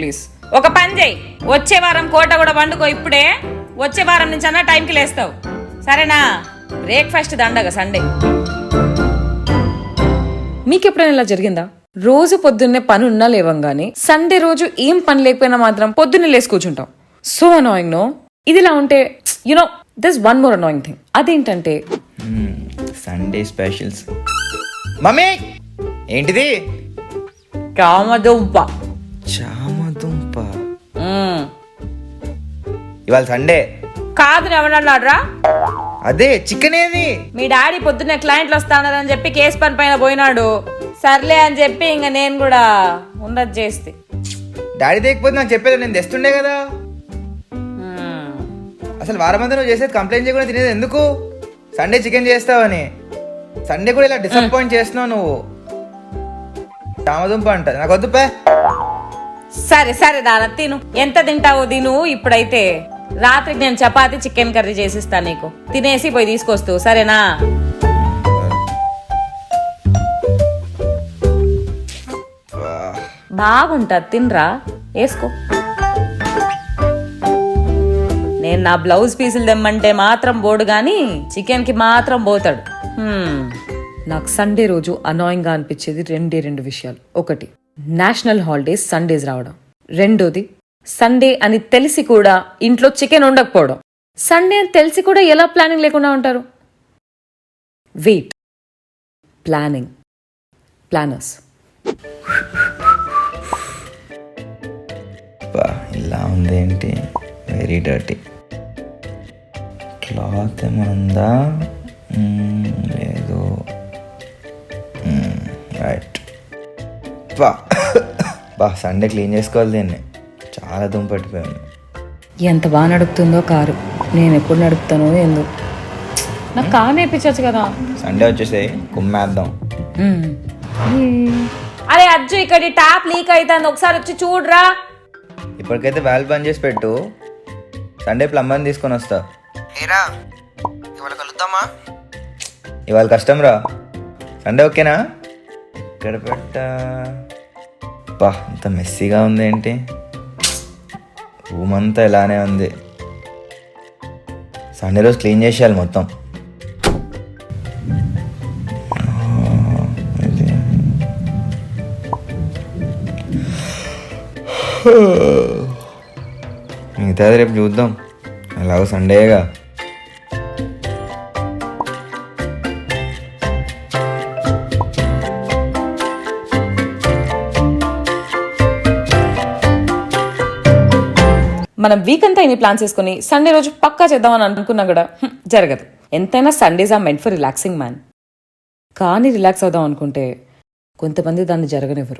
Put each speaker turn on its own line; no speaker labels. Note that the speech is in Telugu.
ప్లీజ్. ఒక పని చేయి. వచ్చే వారం కోట కూడా వండుకో ఇప్పుడే. వచ్చే వారం నుంచి అన్న టైంకి లేస్తావు. సరేనా? బ్రేక్ఫాస్ట్ దండగ సండే. మీకు ఎప్పుడైనా ఇలా జరిగిందా? రోజు పొద్దున్నే పని ఉన్నా లేవంగానే సండే రోజు ఏం పని లేకపోయినా మాత్రం పొద్దున్నే లేసి కూర్చుంటాం. సో అనాయింగ్ నో ఇది ఇలా ఉంటే you know this one more annoying thing అదేంటంటే
సండే స్పెషల్స్ మమ్మీ ఏంటిది?
కామదుంప
చామదుంప ఇవాళ సండే.
కాదు ఎవరన్నాడ్రా
అదే చికెన్ ఏది?
మీ డాడీ పొద్దున్నే క్లయింట్లు వస్తానని చెప్పి కేసు పని పైన పోయినాడు. సర్లే అని చెప్పి ఇంకా నేను కూడా ఉండదు చేస్తే.
డాడీ తెకపోతే నాకు చెప్పేది నేను తెస్తుండే కదా. అసలు వారం అంతా నువ్వు చేసేది కంప్లైంట్ చేయకుండా తినేది ఎందుకు? సండే చికెన్ చేస్తావని. సండే కూడా ఇలా డిసప్పాయింట్ చేస్తున్నావు నువ్వు. చామదుంప అంట. నాకు వద్దు పే.
సరే సరే దాన తిను. ఎంత తింటావో తిను. ఇప్పుడైతే రాత్రికి నేను చపాతి చికెన్ కర్రీ చేసిస్తాను నీకు. తినేసి పోయి తీసుకొస్తూ సరేనా? బాగుంటుంది తినరా. వేసుకో. నేను నా బ్లౌజ్ పీసులు తెమ్మంటే మాత్రం బోడు గాని చికెన్కి మాత్రం పోతాడు. నాకు సండే రోజు అనాయింగ్గా అనిపించేది రెండే రెండు విషయాలు. ఒకటి నేషనల్ హాలిడేస్ సండేస్ రావడం. రెండోది సండే అని తెలిసి కూడా ఇంట్లో చికెన్ ఉండకపోవడం సండే అని తెలిసి కూడా ఎలా ప్లానింగ్ లేకుండా ఉంటారు? వెయిట్ ప్లానింగ్ ప్లానర్స్
బా, ఇలా ఉందేంటి? వెరీ డర్టీ క్లాత్ ఏమన్నా మ్మ్, లేదు. రైట్ బా బా సండే క్లీన్ చేసుకోవాలి దీన్ని. చాలా దుంపట్టిపోయాను
ఎంత బాగా నడుపుతుందో కారు. నేను ఎప్పుడు నడుపుతానో ఏందో. నాకు కారు నేర్పించచ్చు కదా.
సండే వచ్చేసాయి కుమ్మేద్దాం.
అరే అజ్జు ఇక్కడ ట్యాప్ లీక్ అవుతుంది ఒకసారి వచ్చి చూడరా.
ఇప్పటికైతే వాల్ బంద్ చేసి పెట్టు. సండే ప్లంబర్ని తీసుకొని వస్తా.
ఏరా ఇవాళ కలుద్దామా?
ఇవాళ కష్టం రా సండే ఓకేనా? ఎక్కడ పెట్టా. అబ్బా ఇంత మెస్సీగా ఉంది ఏంటి? రూమ్ అంతా ఇలానే ఉంది. సండే రోజు క్లీన్ చేసేయాలి మొత్తం. మిగతాది రేపు చూద్దాం. ఎలాగో సండేగా.
మనం వీక్ అంతా ఇన్ని ప్లాన్ చేసుకుని సండే రోజు పక్కా చేద్దామని అనుకున్నా కూడా జరగదు. ఎంతైనా Sundays are meant for relaxing man కానీ రిలాక్స్ అవుదాం అనుకుంటే కొంతమంది దాన్ని జరగనివ్వరు.